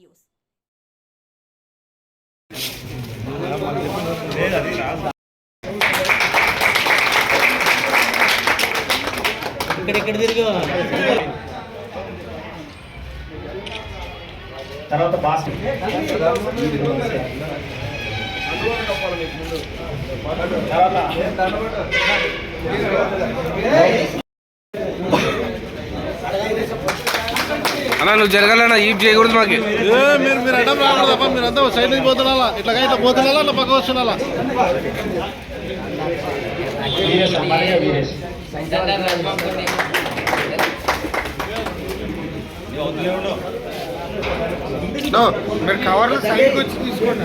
News. ఇక్కడెక్కడ తిరిగా తర్వాత బాస్. అన్నా నువ్వు జరగాలన్నా ఈప్ చేయకూడదు మాకు మీరు మీరు అడ్డం రాకూడదు తప్ప మీరు అంతా సైడ్ నుంచి పోతున్నాలా ఇట్లా ఇట్లా పోతున్నాలా ఇట్లా పక్క వీరేష్ మీరు కవర్లో సైడ్కి వచ్చి తీసుకోండి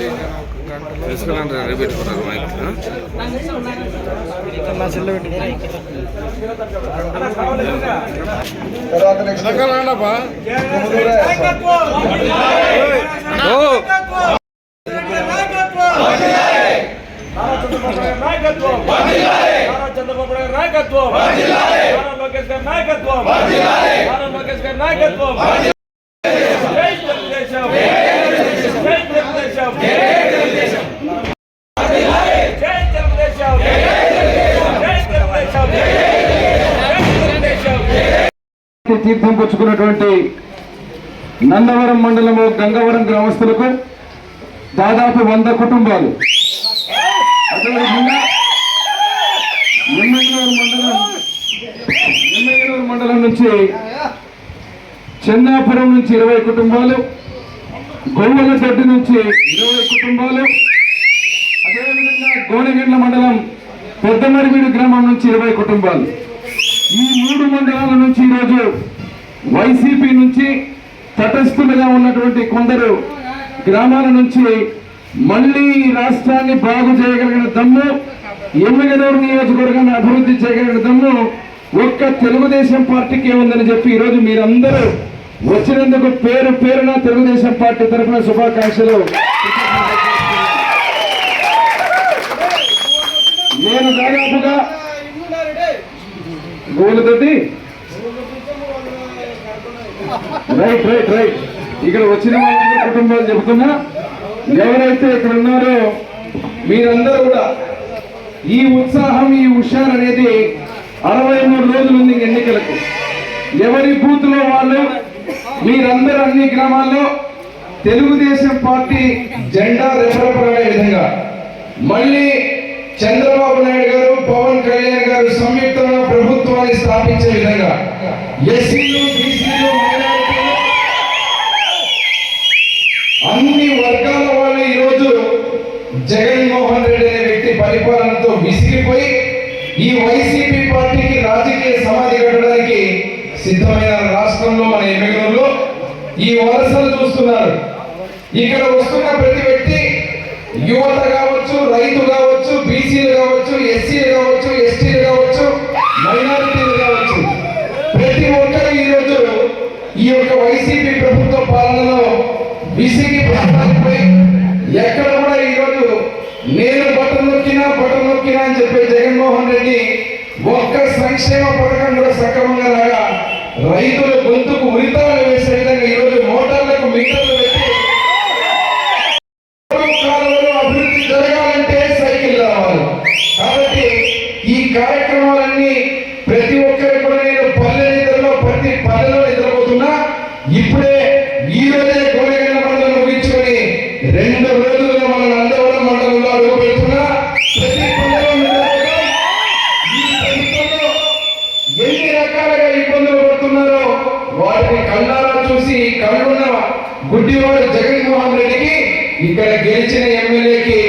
నా. వెంకటేష్ తీసుకున్నాను రేపు పెట్టుకున్నారు మైక్ ఆ? వెనకాలండప్పా ఓ నాయకత్వం నారా చంద్రబాబు నాయుడు నాయకత్వం నారా లోకేష్ గారి నాయకత్వం నారా లోకేష్ గారి నాయకత్వం తీర్థం పుచ్చుకున్నటువంటి నందవరం మండలము గంగవరం గ్రామస్తులకు దాదాపు వంద కుటుంబాలు అదేవిధంగా మండలం ఎమ్మెగనూరు మండలం నుంచి చెన్నాపురం నుంచి ఇరవై కుటుంబాలు గొవ్వల గడ్డి నుంచి ఇరవై కుటుంబాలు అదేవిధంగా గోనెగండ్ల మండలం పెద్దమరివీడు గ్రామం నుంచి ఇరవై కుటుంబాలు. ఈ మూడు మండలాల నుంచి ఈరోజు వైసీపీ నుంచి తటస్థులుగా ఉన్నటువంటి కొందరు గ్రామాల నుంచి మళ్ళీ ఈ రాష్ట్రాన్ని బాగు చేయగలిగిన దమ్ము ఎమ్మెగనూరు నియోజకవర్గాన్ని అభివృద్ధి చేయగలిగిన దమ్ము ఒక్క తెలుగుదేశం పార్టీకి ఉందని చెప్పి ఈరోజు మీరందరూ వచ్చినందుకు పేరు పేరున తెలుగుదేశం పార్టీ తరఫున శుభాకాంక్షలు. నేను దాదాపుగా గోలుతోటి రైట్ రైట్ రైట్. ఇక్కడ వచ్చిన వాళ్ళందరూ కుటుంబాలు చెబుతున్నా ఎవరైతే ఇక్కడ ఉన్నారో మీరందరూ కూడా ఈ ఉత్సాహం ఈ హుషారు అనేది అరవై మూడు రోజులు ఉంది ఎన్నికలకు. ఎవరి బూత్లో వాళ్ళు మీరందరూ అన్ని గ్రామాల్లో తెలుగుదేశం పార్టీ జెండా రెపరెపలాడే విధంగా. మళ్ళీ చంద్రబాబు నాయుడు గారు పవన్ కళ్యాణ్ గారు సంయుక్తంగా ప్రభుత్వాన్ని స్థాపించే విధంగా. ఎస్సీలు బీసీలు అన్ని వర్గాల వాళ్ళు ఈరోజు జగన్మోహన్ రెడ్డి అనే వ్యక్తి పరిపాలనతో విసిగిపోయి ఈ వైసీపీ పార్టీకి రాజకీయ సమాధి కట్టడానికి సిద్ధమైన రాష్ట్రంలో మన ఎమ్మెల్యేలో ఈ వలసలు చూస్తున్నారు. ఇక్కడ వస్తున్న ప్రతి వ్యక్తి యువత కావచ్చు రైతు కావచ్చు బీసీలు కావచ్చు ఎస్సీలు కావచ్చు ఎస్టీలు కావచ్చు మైనారిటీలు కావచ్చు. ప్రతి ఒక్కరు ఈరోజు ఈ యొక్క వైసీపీ ప్రభుత్వ పాలనలో విసిగి ప్రాంతాలపై ఎక్కడ కూడా ఈరోజు నేను బటన్ నొక్కినా బటన్ నొక్కినా అని చెప్పే జగన్మోహన్ రెడ్డి ఒక్క సంక్షేమ పథకం కూడా సక్రమంగా రైతుల కళ్ళారా జగన్మోహన్ రెడ్డికి ఇక్కడ గెలిచిన ఎమ్మెల్యేకి